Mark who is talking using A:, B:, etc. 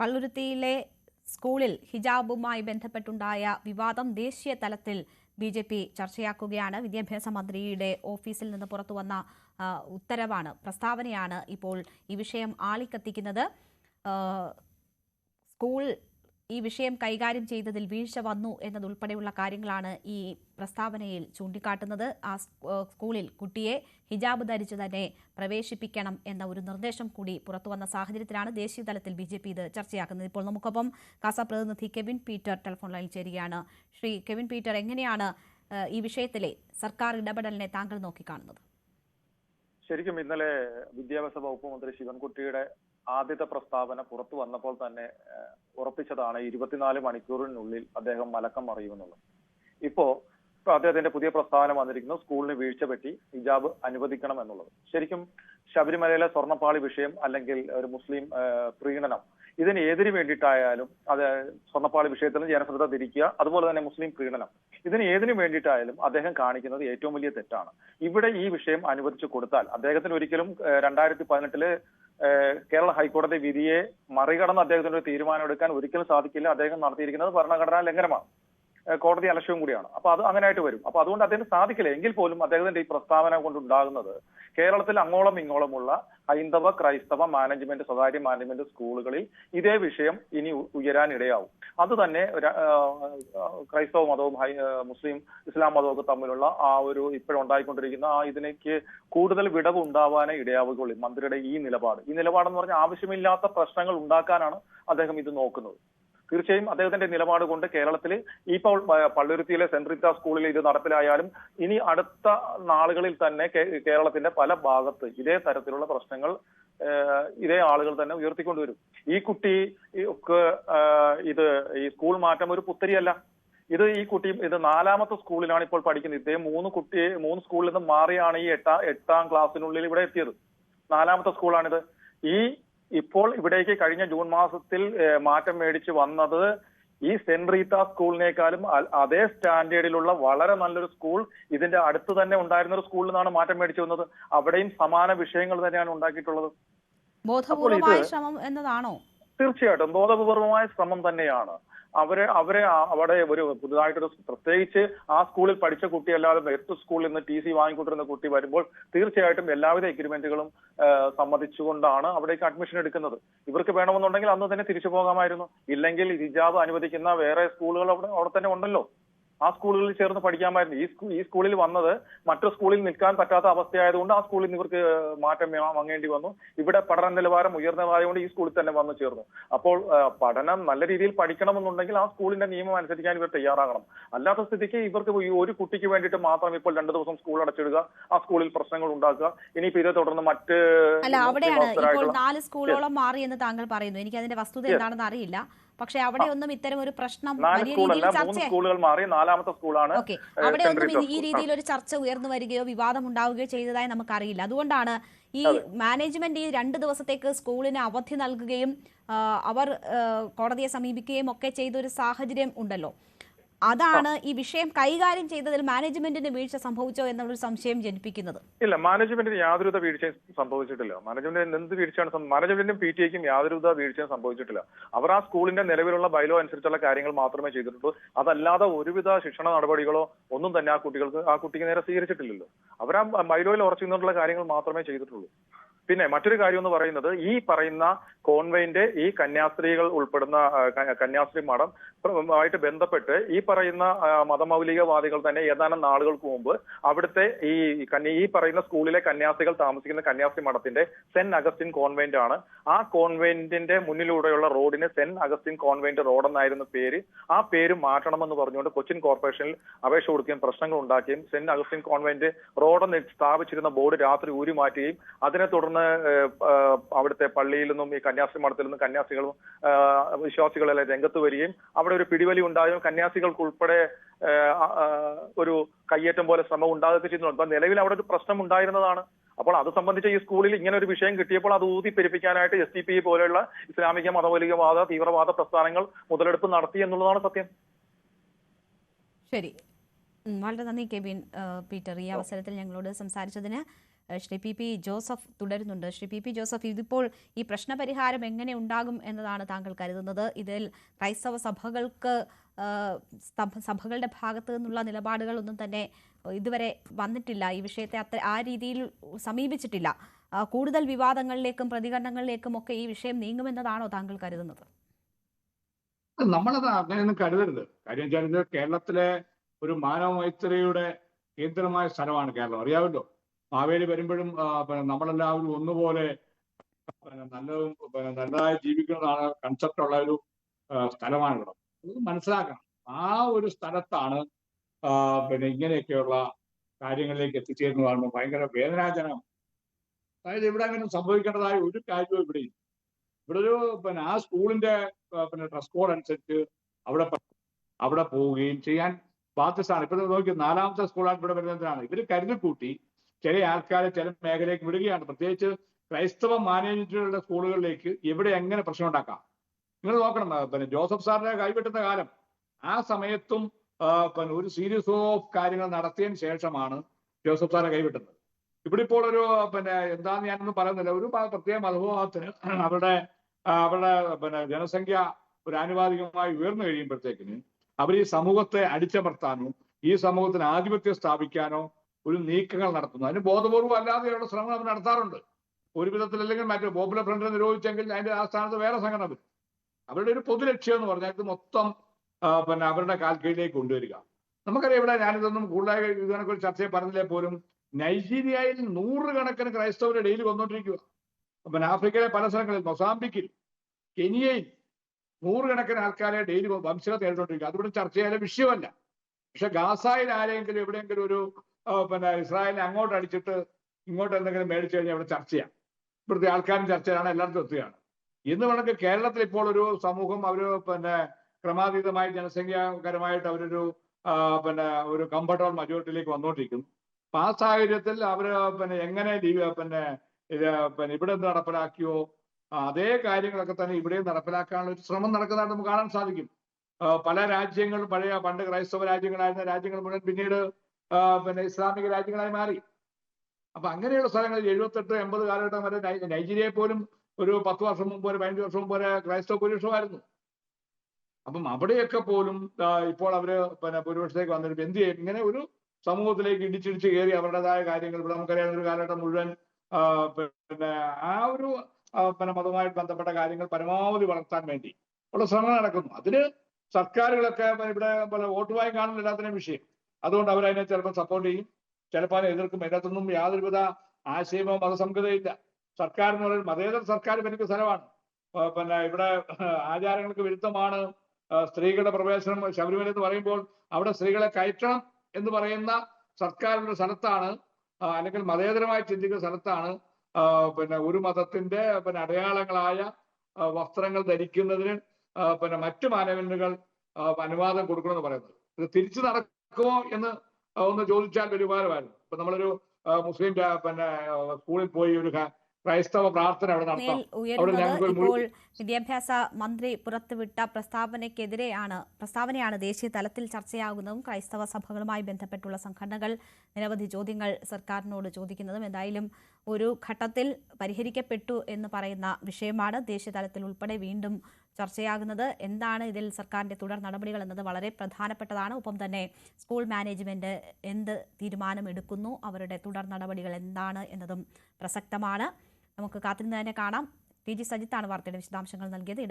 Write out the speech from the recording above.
A: പള്ളുരുത്തിയിലെ സ്കൂളിൽ ഹിജാബുമായി ബന്ധപ്പെട്ടുണ്ടായ വിവാദം ദേശീയ തലത്തിൽ ബി ജെ പി ചർച്ചയാക്കുകയാണ്. വിദ്യാഭ്യാസ മന്ത്രിയുടെ ഓഫീസിൽ നിന്ന് പുറത്തുവന്ന ഉത്തരവാണ് പ്രസ്താവനയാണ് ഇപ്പോൾ ഈ വിഷയം ആളിക്കത്തിക്കുന്നത്. സ്കൂൾ ഈ വിഷയം കൈകാര്യം ചെയ്തതിൽ വീഴ്ച വന്നു എന്നതുൾപ്പെടെയുള്ള കാര്യങ്ങളാണ് ഈ പ്രസ്താവനയിൽ ചൂണ്ടിക്കാട്ടുന്നത്. ആ സ്കൂളിൽ കുട്ടിയെ ഹിജാബ് ധരിച്ച് തന്നെ പ്രവേശിപ്പിക്കണം എന്ന ഒരു നിർദ്ദേശം കൂടി പുറത്തുവന്ന സാഹചര്യത്തിലാണ് ദേശീയ തലത്തിൽ ബി ജെ പി ഇത് ചർച്ചയാക്കുന്നത്. ഇപ്പോൾ നമുക്കൊപ്പം കാസ പ്രതിനിധി കെവിൻ പീറ്റർ ടെലിഫോൺ ലൈനിൽ ചേരുകയാണ്. ശ്രീ കെവിൻ പീറ്റർ എങ്ങനെയാണ് ഈ വിഷയത്തിലെ സർക്കാർ ഇടപെടലിനെ താങ്കൾ നോക്കിക്കാണുന്നത്?
B: ശരിക്കും ഇന്നലെ വിദ്യാഭ്യാസ വകുപ്പ് മന്ത്രി ശിവൻകുട്ടിയുടെ ആദ്യത്തെ പ്രസ്താവന പുറത്തു വന്നപ്പോൾ തന്നെ ഉറപ്പിച്ചതാണ് ഇരുപത്തിനാല് മണിക്കൂറിനുള്ളിൽ അദ്ദേഹം മലക്കം മറിയുമെന്നുള്ളത്. ഇപ്പോ അദ്ദേഹത്തിന്റെ പുതിയ പ്രസ്താവന വന്നിരിക്കുന്നു സ്കൂളിന് വീഴ്ച പറ്റി ഹിജാബ് അനുവദിക്കണം എന്നുള്ളത്. ശരിക്കും ശബരിമലയിലെ സ്വർണപ്പാളി വിഷയം അല്ലെങ്കിൽ ഒരു മുസ്ലിം പ്രീണനം ഇതിന് ഏതിനു വേണ്ടിയിട്ടായാലും അത് സ്വർണപ്പാളി വിഷയത്തിൽ ജനശ്രദ്ധ തിരിക്കുക അതുപോലെ തന്നെ മുസ്ലിം പ്രീണനം ഇതിന് ഏതിനു വേണ്ടിയിട്ടായാലും അദ്ദേഹം കാണിക്കുന്നത് ഏറ്റവും വലിയ തെറ്റാണ്. ഇവിടെ ഈ വിഷയം അനുവദിച്ചു കൊടുത്താൽ അദ്ദേഹത്തിന് ഒരിക്കലും രണ്ടായിരത്തി പതിനെട്ടിൽ കേരള ഹൈക്കോടതി വിധിയെ മറികടന്ന് അദ്ദേഹത്തിന് ഒരു തീരുമാനം എടുക്കാൻ ഒരിക്കലും സാധിക്കില്ല. അദ്ദേഹം നടത്തിയിരിക്കുന്നത് ഭരണഘടനാ ലംഘനമാണ്. കോടതി അലക്ഷ്യവും കൂടിയാണ്. അപ്പൊ അത് അങ്ങനെയായിട്ട് വരും. അപ്പൊ അതുകൊണ്ട് അദ്ദേഹം സാധിക്കില്ല. എങ്കിൽ പോലും അദ്ദേഹത്തിന്റെ ഈ പ്രസ്താവന കൊണ്ടുണ്ടാകുന്നത് കേരളത്തിൽ അങ്ങോളം ഇങ്ങോളമുള്ള ഹൈന്ദവ ക്രൈസ്തവ മാനേജ്മെന്റ് സ്വകാര്യ മാനേജ്മെന്റ് സ്കൂളുകളിൽ ഇതേ വിഷയം ഇനി ഉയരാനിടയാവും അത് തന്നെ ക്രൈസ്തവ മതവും മുസ്ലിം ഇസ്ലാം മതവും തമ്മിലുള്ള ആ ഒരു ഇപ്പോഴുണ്ടായിക്കൊണ്ടിരിക്കുന്ന ആ ഇതിനേക്ക് കൂടുതൽ വിടവ് ഉണ്ടാവാനേ ഇടയാവുകയുള്ളൂ. മന്ത്രിയുടെ ഈ നിലപാട്. ഈ നിലപാടെന്ന് പറഞ്ഞാൽ ആവശ്യമില്ലാത്ത പ്രശ്നങ്ങൾ ഉണ്ടാക്കാനാണ് അദ്ദേഹം ഇത് നോക്കുന്നത്. തീർച്ചയായും അദ്ദേഹത്തിന്റെ നിലപാട് കൊണ്ട് കേരളത്തിൽ ഇപ്പോൾ പള്ളുരുത്തിയിലെ സെന്റ് റിറ്റാ സ്കൂളിൽ ഇത് നടപ്പിലായാലും ഇനി അടുത്ത നാളുകളിൽ തന്നെ കേരളത്തിന്റെ പല ഭാഗത്ത് ഇതേ തരത്തിലുള്ള പ്രശ്നങ്ങൾ ഇതേ ആളുകൾ തന്നെ ഉയർത്തിക്കൊണ്ടുവരും. ഈ കുട്ടി ഇത് ഈ സ്കൂൾ മാറ്റം ഒരു പുത്തരിയല്ല. ഇത് ഈ കുട്ടി ഇത് നാലാമത്തെ സ്കൂളിലാണ് ഇപ്പോൾ പഠിക്കുന്നത്. ഇദ്ദേഹം മൂന്ന് കുട്ടി മൂന്ന് സ്കൂളിൽ നിന്ന് മാറിയാണ് ഈ എട്ടാം എട്ടാം ക്ലാസ്സിനുള്ളിൽ ഇവിടെ എത്തിയത്. നാലാമത്തെ സ്കൂളാണിത്. ഈ ഇപ്പോൾ ഇവിടേക്ക് കഴിഞ്ഞ ജൂൺ മാസത്തിൽ മാറ്റം മേടിച്ച് വന്നത് ഈ സെന്റ് റീത്ത സ്കൂളിനേക്കാളും അതേ സ്റ്റാൻഡേർഡിലുള്ള വളരെ നല്ലൊരു സ്കൂൾ. ഇതിന്റെ അടുത്ത് തന്നെ ഉണ്ടായിരുന്ന ഒരു സ്കൂളിൽ നിന്നാണ് മാറ്റം മേടിച്ചു വന്നത്. അവിടെയും സമാന വിഷയങ്ങൾ തന്നെയാണ് ഉണ്ടാക്കിയിട്ടുള്ളത്.
A: ബോധപൂർവമായ ശ്രമം എന്നതാണോ?
B: തീർച്ചയായിട്ടും ബോധപൂർവമായ ശ്രമം തന്നെയാണ്. അവരെ അവരെ അവിടെ ഒരു പുതുതായിട്ടൊരു പ്രത്യേകിച്ച് ആ സ്കൂളിൽ പഠിച്ച കുട്ടിയല്ലാതെ മറ്റു സ്കൂളിൽ നിന്ന് ടി സി വാങ്ങിക്കൊണ്ടിരുന്ന കുട്ടി വരുമ്പോൾ തീർച്ചയായിട്ടും എല്ലാവിധ എഗ്രിമെന്റുകളും സമ്മതിച്ചുകൊണ്ടാണ് അവിടേക്ക് അഡ്മിഷൻ എടുക്കുന്നത്. ഇവർക്ക് വേണമെന്നുണ്ടെങ്കിൽ അന്ന് തന്നെ തിരിച്ചു പോകാമായിരുന്നു. ഇല്ലെങ്കിൽ ഹിജാബ് അനുവദിക്കുന്ന വേറെ സ്കൂളുകൾ അവിടെ അവിടെ തന്നെ ഉണ്ടല്ലോ. ആ സ്കൂളുകളിൽ ചേർന്ന് പഠിക്കാമായിരുന്നു. ഈ സ്കൂ ഈ സ്കൂളിൽ വന്നത് മറ്റു സ്കൂളിൽ നിൽക്കാൻ പറ്റാത്ത അവസ്ഥയായതുകൊണ്ട് ആ സ്കൂളിൽ നിന്ന് ഇവർക്ക് മാറ്റം വാങ്ങേണ്ടി വന്നു. ഇവിടെ പഠന നിലവാരം ഉയർന്നതായതുകൊണ്ട് ഈ സ്കൂളിൽ തന്നെ വന്നു ചേർന്നു. അപ്പോൾ പഠനം നല്ല രീതിയിൽ പഠിക്കണമെന്നുണ്ടെങ്കിൽ ആ സ്കൂളിന്റെ നിയമം അനുസരിക്കാൻ ഇവർ തയ്യാറാകണം. അല്ലാത്ത സ്ഥിതിക്ക് ഇവർക്ക് ഒരു കുട്ടിക്ക് വേണ്ടിയിട്ട് മാത്രം ഇപ്പോൾ രണ്ടു ദിവസം സ്കൂൾ അടച്ചിടുക ആ സ്കൂളിൽ പ്രശ്നങ്ങൾ ഉണ്ടാക്കുക. ഇനിയിപ്പോ ഇതേ തുടർന്ന് മറ്റ്
A: അല്ല അവിടെയാണ്. ഇപ്പോൾ നാല് സ്കൂളുകളും മാറി എന്ന് താങ്കൾ പറയുന്നു. എനിക്ക് അതിന്റെ വസ്തുത എന്താണെന്ന് അറിയില്ല. പക്ഷെ അവിടെ ഒന്നും ഇത്തരം ഒരു പ്രശ്നം വലിയ രീതിയിൽ
B: സ്കൂളുകൾ മാറി നാലാമത്തെ സ്കൂളാണ്
A: അവിടെ ഒന്നും ഈ- രീതിയിൽ ഒരു ചർച്ച ഉയർന്നു വരികയോ വിവാദം ഉണ്ടാവുകയോ ചെയ്തതായി നമുക്കറിയില്ല. അതുകൊണ്ടാണ് ഈ മാനേജ്മെന്റ് ഈ രണ്ട് ദിവസത്തേക്ക് സ്കൂളിന് അവധി നൽകുകയും അവർ കോടതിയെ സമീപിക്കുകയും ഒക്കെ ചെയ്ത ഒരു സാഹചര്യം ഉണ്ടല്ലോ. അതാണ് ഈ വിഷയം കൈകാര്യം ചെയ്തതിൽ മാനേജ്മെന്റിന് വീഴ്ച സംഭവിച്ചോ എന്നുള്ളൊരു സംശയം ജനിപ്പിക്കുന്നത്.
B: ഇല്ല മാനേജ്മെന്റിന് യാതൊരുവിധ വീഴ്ചയും സംഭവിച്ചിട്ടില്ല. മാനേജ്മെന്റിന് എന്ത് വീഴ്ചയാണ് മാനേജ്മെന്റിനും പി ടി എക്കും യാതൊരുവിധ വീഴ്ചയും സംഭവിച്ചിട്ടില്ല. അവർ ആ സ്കൂളിന്റെ നിലവിലുള്ള ബൈലോ അനുസരിച്ചുള്ള കാര്യങ്ങൾ മാത്രമേ ചെയ്തിട്ടുള്ളൂ. അതല്ലാതെ ഒരുവിധ ശിക്ഷണ നടപടികളോ ഒന്നും തന്നെ ആ കുട്ടികൾക്ക് ആ കുട്ടിക്ക് നേരെ സ്വീകരിച്ചിട്ടില്ലല്ലോ. അവർ ആ ബൈലോയിൽ ഉറച്ചു നിന്നുള്ള കാര്യങ്ങൾ മാത്രമേ ചെയ്തിട്ടുള്ളൂ. പിന്നെ മറ്റൊരു കാര്യം എന്ന് പറയുന്നത് ഈ പറയുന്ന കോൺവെയിന്റെ ഈ കന്യാസ്ത്രീകൾ ഉൾപ്പെടുന്ന കന്യാസ്ത്രീ മഠം ആയിട്ട് ബന്ധപ്പെട്ട് ഈ പറയുന്ന മതമൗലികവാദികൾ തന്നെ ഏതാനും നാളുകൾക്ക് മുമ്പ് അവിടുത്തെ ഈ ഈ പറയുന്ന സ്കൂളിലെ കന്യാസ്ത്രീകൾ താമസിക്കുന്ന കന്യാസ്ത്രീ മഠത്തിന്റെ സെന്റ് അഗസ്റ്റിൻ കോൺവെന്റ് ആണ്. ആ കോൺവെന്റിന്റെ മുന്നിലൂടെയുള്ള റോഡിന് സെന്റ് അഗസ്റ്റിൻ കോൺവെന്റ് റോഡ് എന്നായിരുന്നു പേര്. ആ പേര് മാറ്റണമെന്ന് പറഞ്ഞുകൊണ്ട് കൊച്ചിൻ കോർപ്പറേഷനിൽ അപേക്ഷ കൊടുക്കുകയും പ്രശ്നങ്ങൾ ഉണ്ടാക്കുകയും സെന്റ് അഗസ്റ്റിൻ കോൺവെന്റ് റോഡെന്ന് സ്ഥാപിച്ചിരുന്ന ബോർഡ് രാത്രി ഊരി മാറ്റുകയും അതിനെ തുടർന്ന് ഏഹ്, അവിടുത്തെ പള്ളിയിൽ നിന്നും ഈ കന്യാസ്ത്രീ മഠത്തിൽ നിന്നും കന്യാസ്ത്രീകളും വിശ്വാസികളെല്ലാം രംഗത്ത് വരികയും അവിടെ ഒരു പിടിവലി ഉണ്ടായും കന്യാസ്ത്രീകൾക്ക് ഉൾപ്പെടെ ഒരു കയ്യേറ്റം പോലെ ശ്രമം ഉണ്ടാകുകയൊക്കെ ചെയ്യുന്നുണ്ട് അപ്പൊ നിലവിൽ അവിടെ ഒരു പ്രശ്നം ഉണ്ടായിരുന്നതാണ്. അപ്പോൾ അത് സംബന്ധിച്ച് ഈ സ്കൂളിൽ ഇങ്ങനെ ഒരു വിഷയം കിട്ടിയപ്പോൾ അത് ഊതി പെരുപ്പിക്കാനായിട്ട് എസ് ടി പി പോലെയുള്ള ഇസ്ലാമിക മതമൗലികവാദ തീവ്രവാദ പ്രസ്ഥാനങ്ങൾ മുതലെടുപ്പ് നടത്തി എന്നുള്ളതാണ് സത്യം.
A: ശരി. വളരെ നന്ദി കെബിൻ പീറ്റർ. ഈ അവസരത്തിൽ ഞങ്ങളോട് സംസാരിച്ചതിന് ശ്രീ പി പി ജോസഫ് തുടരുന്നുണ്ട്. ശ്രീ പി പി ജോസഫ് ഇതിപ്പോൾ ഈ പ്രശ്നപരിഹാരം എങ്ങനെ ഉണ്ടാകും എന്നതാണ് താങ്കൾ കരുതുന്നത്? ഇതിൽ ക്രൈസ്തവ സഭകൾക്ക് സഭകളുടെ ഭാഗത്തു നിന്നുള്ള നിലപാടുകളൊന്നും തന്നെ ഇതുവരെ വന്നിട്ടില്ല. ഈ വിഷയത്തെ അത്ര ആ രീതിയിൽ സമീപിച്ചിട്ടില്ല. കൂടുതൽ വിവാദങ്ങളിലേക്കും പ്രതികരണങ്ങളിലേക്കും ഒക്കെ ഈ വിഷയം നീങ്ങുമെന്നതാണോ താങ്കൾ കരുതുന്നത്?
C: നമ്മളത് അങ്ങനെയൊന്നും കരുതരുത്. കാര്യം വെച്ചാൽ കേരളത്തിലെ ഒരു മാനവ മൈത്രിയുടെ കേന്ദ്രമായ സ്ഥലമാണ് കേരളം. അറിയാമല്ലോ? മാവേലി വരുമ്പോഴും നമ്മളെല്ലാവരും ഒന്നുപോലെ നല്ലതും നല്ലതായി ജീവിക്കുന്നതാണ് കൺസെപ്റ്റ് ഉള്ള ഒരു സ്ഥലമാണ് ഇവിടെ. ഇത് മനസ്സിലാക്കണം. ആ ഒരു സ്ഥലത്താണ് പിന്നെ ഇങ്ങനെയൊക്കെയുള്ള കാര്യങ്ങളിലേക്ക് എത്തിച്ചേരുന്നത് കാണുമ്പോൾ ഭയങ്കര വേദനാജനകം അതായത് ഇവിടെ അങ്ങനെ സംഭവിക്കേണ്ടതായ ഒരു കാര്യവും ഇവിടെ ഇല്ല. ഇവിടെ ഒരു പിന്നെ ആ സ്കൂളിന്റെ പിന്നെ ഡ്രസ് കോഡ് അനുസരിച്ച് അവിടെ അവിടെ പോവുകയും ചെയ്യാൻ ബാധ്യസ്ഥാണ് ഇപ്പൊ നോക്കി നാലാമത്തെ സ്കൂളാണ് ഇവിടെ വരുന്നതിനാണ് ഇവർ കരുതി കൂട്ടി ചില ആൾക്കാരെ ചില മേഖലയിലേക്ക് വിടുകയാണ്. പ്രത്യേകിച്ച് ക്രൈസ്തവ മാനേജ്മെന്റുകളുടെ സ്കൂളുകളിലേക്ക് എവിടെ എങ്ങനെ പ്രശ്നം ഉണ്ടാക്കാം? നിങ്ങൾ നോക്കണം പിന്നെ ജോസഫ് സാറിനെ കൈവിട്ടുന്ന കാലം. ആ സമയത്തും പിന്നെ ഒരു സീരീസ് ഓഫ് കാര്യങ്ങൾ നടത്തിയതിന് ശേഷമാണ് ജോസഫ് സാറെ കൈവിട്ടുന്നത്. ഇവിടെ ഇപ്പോൾ ഒരു പിന്നെ എന്താന്ന് ഞാനൊന്നും പറയുന്നില്ല. ഒരു പ്രത്യേക മതവിഭാഗത്തിന് അവരുടെ അവരുടെ പിന്നെ ജനസംഖ്യ ഒരു ആനുപാതികമായി ഉയർന്നു കഴിയുമ്പോഴത്തേക്കിന് അവർ ഈ സമൂഹത്തെ അടിച്ചമർത്താനോ ഈ സമൂഹത്തിന് ആധിപത്യം സ്ഥാപിക്കാനോ ഒരു നീക്കങ്ങൾ നടത്തുന്നു. അതിന് ബോധപൂർവം അല്ലാതെയുള്ള ശ്രമങ്ങൾ അവർ നടത്താറുണ്ട്. ഒരു വിധത്തിൽ അല്ലെങ്കിൽ മറ്റേ പോപ്പുലർ ഫ്രണ്ട് നിരോധിച്ചെങ്കിൽ അതിന്റെ ആ സ്ഥാനത്ത് വേറെ സംഘടന വരും. അവരുടെ ഒരു പൊതു ലക്ഷ്യം എന്ന് പറഞ്ഞാൽ ഇത് മൊത്തം പിന്നെ അവരുടെ കാൽക്കീഴിലേക്ക് കൊണ്ടുവരിക. നമുക്കറിയാം ഇവിടെ ഞാനിതൊന്നും കൂടുതലായി ഇതിനെക്കുറിച്ച് ചർച്ചയെ പറഞ്ഞില്ലേ പോലും? നൈജീരിയയിൽ നൂറുകണക്കിന് ക്രൈസ്തവരെ ഡെയിലി വന്നുകൊണ്ടിരിക്കുക പിന്നെ ആഫ്രിക്കയിലെ പല സ്ഥലങ്ങളിൽ മൊസാംബിക്കിൽ കെനിയയിൽ നൂറുകണക്കിന് ആൾക്കാരെ ഡെയിലി വംശഹത്യ നേരിട്ടുകൊണ്ടിരിക്കുക അതിവിടെ ചർച്ച ചെയ്യാൻ വിഷയമല്ല. പക്ഷെ ഗാസായിൽ ആരെങ്കിലും എവിടെയെങ്കിലും ഒരു പിന്നെ ഇസ്രായേലിനെ അങ്ങോട്ട് അടിച്ചിട്ട് ഇങ്ങോട്ട് എന്തെങ്കിലും മേടിച്ചു കഴിഞ്ഞാൽ അവിടെ ചർച്ച ചെയ്യാം. ഇവിടുത്തെ ആൾക്കാരും ചർച്ചയാണ് എല്ലായിടത്തും എത്തുകയാണ്. ഇന്ന് വേണമെങ്കിൽ കേരളത്തിൽ ഇപ്പോൾ ഒരു സമൂഹം അവർ പിന്നെ ക്രമാതീതമായി ജനസംഖ്യാകരമായിട്ട് അവരൊരു പിന്നെ ഒരു കംഫർട്ടബിൾ മജോറിറ്റിയിലേക്ക് വന്നുകൊണ്ടിരിക്കുന്നു അപ്പൊ ആ സാഹചര്യത്തിൽ അവർ പിന്നെ എങ്ങനെ പിന്നെ പിന്നെ ഇവിടെ നടപ്പിലാക്കിയോ അതേ കാര്യങ്ങളൊക്കെ തന്നെ ഇവിടെയും നടപ്പിലാക്കാനുള്ള ഒരു ശ്രമം നടക്കുന്നതായിട്ട് നമുക്ക് കാണാൻ സാധിക്കും. പല രാജ്യങ്ങളും പഴയ പണ്ട് ക്രൈസ്തവ രാജ്യങ്ങളായിരുന്ന രാജ്യങ്ങൾ മുഴുവൻ പിന്നീട് പിന്നെ ഇസ്ലാമിക രാജ്യങ്ങളായി മാറി. അപ്പൊ അങ്ങനെയുള്ള സ്ഥലങ്ങളിൽ എഴുപത്തെട്ട് എൺപത് കാലഘട്ടം വരെ നൈജീരിയയെ പോലും ഒരു പത്ത് വർഷം മുമ്പ് ഒരു പതിനഞ്ച് വർഷം മുമ്പ് വരെ ക്രൈസ്തവ ഭൂരിപക്ഷമായിരുന്നു. അപ്പം അവിടെയൊക്കെ പോലും ഇപ്പോൾ അവർ പിന്നെ ഭൂരിപക്ഷത്തേക്ക് വന്നിട്ട് എന്ത് ചെയ്യും? ഇങ്ങനെ ഒരു സമൂഹത്തിലേക്ക് ഇടിച്ചിടിച്ച് കയറി അവരുടേതായ കാര്യങ്ങൾ ഇവിടെ നമുക്കറിയാവുന്ന ഒരു കാലഘട്ടം മുഴുവൻ പിന്നെ ആ ഒരു പിന്നെ മതവുമായിട്ട് ബന്ധപ്പെട്ട കാര്യങ്ങൾ പരമാവധി വളർത്താൻ വേണ്ടി ഉള്ള ശ്രമങ്ങൾ നടക്കുന്നു. അതിന് സർക്കാരുകളൊക്കെ ഇവിടെ വോട്ട് വാങ്ങി കാണുന്ന എല്ലാത്തിനും വിഷയം. അതുകൊണ്ട് അവരതിനെ ചിലപ്പോൾ സപ്പോർട്ട് ചെയ്യും. ചിലപ്പോൾ എതിർക്കും. അതിനകത്തൊന്നും യാതൊരുവിധ ആശയമോ മതസംഹിതയില്ല സർക്കാർ എന്ന് പറയുന്നത് മതേതര സർക്കാർ ഭരിക്കുന്ന സ്ഥലമാണ്. പിന്നെ ഇവിടെ ആചാരങ്ങൾക്ക് വിരുദ്ധമാണ്. സ്ത്രീകളുടെ പ്രവേശനം ശബരിമല എന്ന് പറയുമ്പോൾ അവിടെ സ്ത്രീകളെ കയറ്റണം എന്ന് പറയുന്ന സർക്കാരിന്റെ സ്ഥലത്താണ് അല്ലെങ്കിൽ മതേതരമായി ചിന്തിക്കുന്ന സ്ഥലത്താണ് പിന്നെ ഒരു മതത്തിന്റെ പിന്നെ അടയാളങ്ങളായ വസ്ത്രങ്ങൾ ധരിക്കുന്നതിന് പിന്നെ മറ്റു മാനവന്യകൾ അനുവാദം കൊടുക്കണമെന്ന് പറയുന്നത്. ഇത് തിരിച്ചു നടക്കുമോ എന്ന് ഒന്ന് ചോദിച്ചാൽ പെരുമാറുമായിരുന്നു ഇപ്പൊ നമ്മളൊരു മുസ്ലിം പിന്നെ സ്കൂളിൽ പോയി ഒരു ക്രൈസ്തവ പ്രാർത്ഥന അവിടെ നടത്താം.
A: ഇപ്പോൾ വിദ്യാഭ്യാസ മന്ത്രി പുറത്തുവിട്ട പ്രസ്താവനയ്ക്കെതിരെയാണ് പ്രസ്താവനയാണ് ദേശീയ തലത്തിൽ ചർച്ചയാകുന്നതും ക്രൈസ്തവ സഭകളുമായി ബന്ധപ്പെട്ടുള്ള സംഘടനകൾ നിരവധി ചോദ്യങ്ങൾ സർക്കാരിനോട് ചോദിക്കുന്നതും. എന്തായാലും ഒരു ഘട്ടത്തിൽ പരിഹരിക്കപ്പെട്ടു എന്ന് പറയുന്ന വിഷയമാണ് ദേശീയതലത്തിൽ ഉൾപ്പെടെ വീണ്ടും ചർച്ചയാകുന്നത്. എന്താണ് ഇതിൽ സർക്കാരിന്റെ തുടർ നടപടികൾ എന്നത് വളരെ പ്രധാനപ്പെട്ടതാണ്. ഒപ്പം തന്നെ സ്കൂൾ മാനേജ്മെന്റ് എന്ത് തീരുമാനമെടുക്കുന്നു അവരുടെ തുടർ നടപടികൾ എന്താണ് എന്നതും പ്രസക്തമാണ്. നമുക്ക് കാത്തിരുന്ന് തന്നെ കാണാം. പി ജി സജിത്താണ് വാർത്തയുടെ വിശദാംശങ്ങൾ നൽകിയത്.